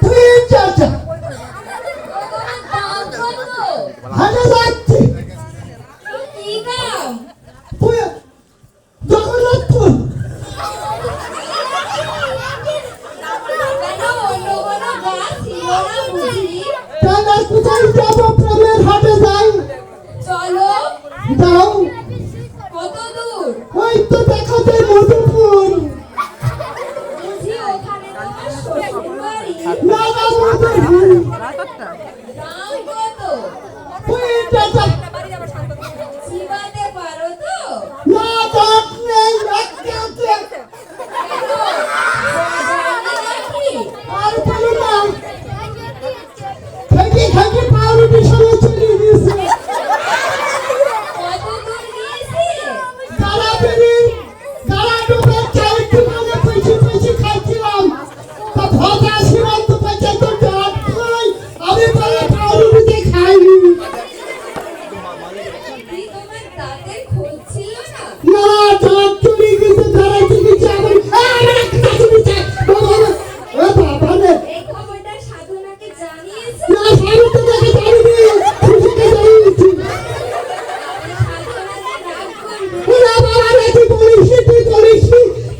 Princesa! Hanasati! Ikaw! Kuya! Nakulat ko! Ano? Ano ko na ba? Sino na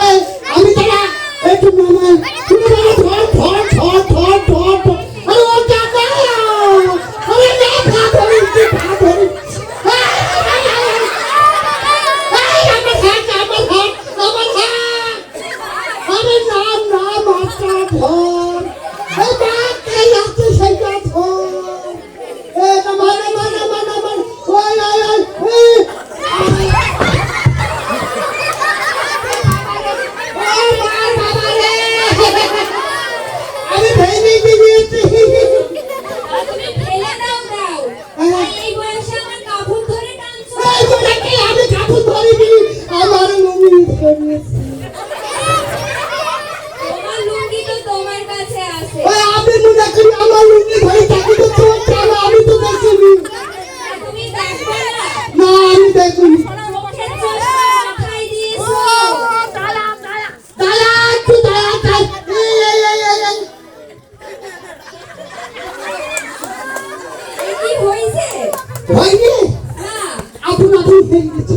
Yes. হয়নি আপন আপন হয়ে গেছে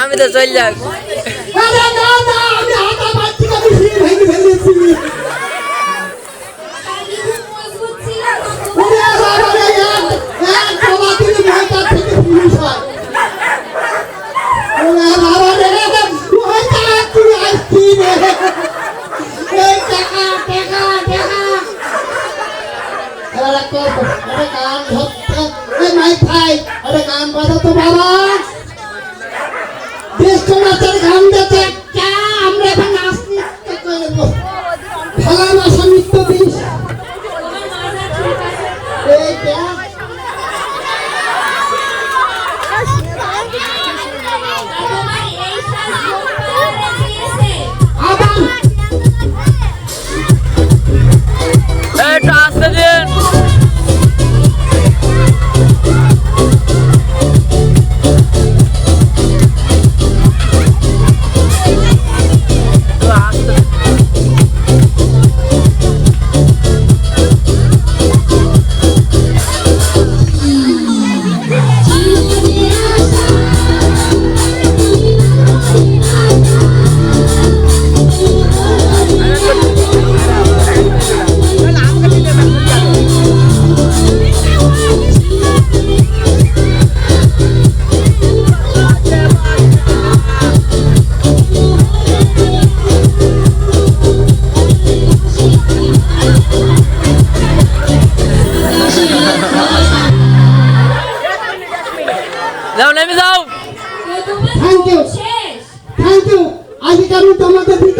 আমি কর, আরে গান ধরতে, মাইক ভাই, আরে গান বাজাতো বাবা। খেলার আসন ইত্যাদি এই ব্যাগ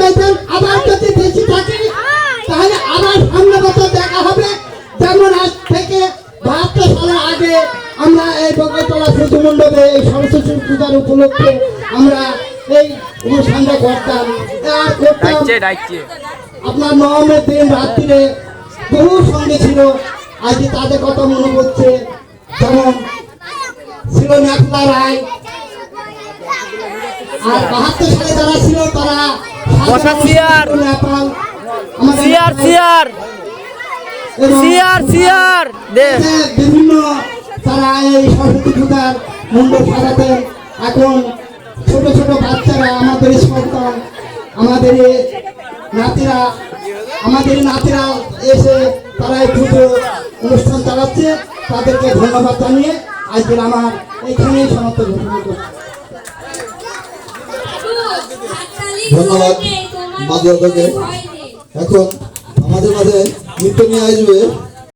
তোমাদের আবার যদি বেশি থাকি তাহলে আবার সামনে বছর দেখা হবে। যেমন আজ থেকে বাহাত্তর সালের আগে আমরা এই বগলতলা শিশু মণ্ডপে এই সরস্বতী পূজার উপলক্ষে আমরা এই অনুষ্ঠানটা করতাম। আর আপনার নবমের দিন রাত্রিরে বহু সঙ্গে ছিল। আজকে তাদের কথা মনে পড়ছে। যেমন ছিল নেকলা রায়। আর বাহাত্তর সালে যারা ছিল তারা বসা chair. Chair chair. Chair chair. বিভিন্ন তারা এই সরস্বতী পূজার মণ্ডপ সাজাতেন এখন ছোট ছোট বাচ্চারা আমাদের সন্তান, আমাদের নাতিরা আমাদের নাতিরা এসে তারা এই পুজো অনুষ্ঠান চালাচ্ছে। তাদেরকে ধন্যবাদ জানিয়ে আজকের আমার এইখানেই সমাপ্ত ঘোষণা করছি। ধন্যবাদ, মাঝে। এখন আমাদের মাঝে নৃত্য নিয়ে আসবে